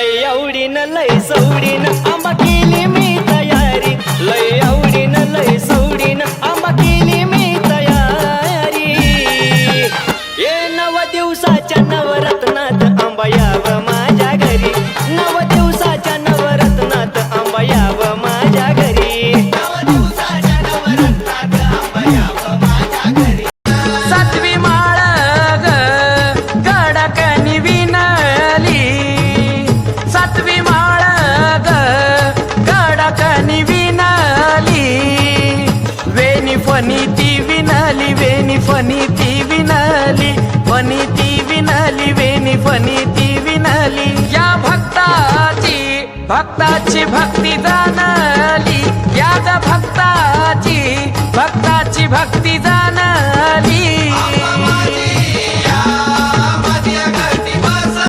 लय आवडीन लय सवडीन फनी ती विनाली वेनी फनी ती विनाली फनी ती विनाली वेनी फनी ती विनाली या भक्ताची भक्ताची भक्ती जाणाली.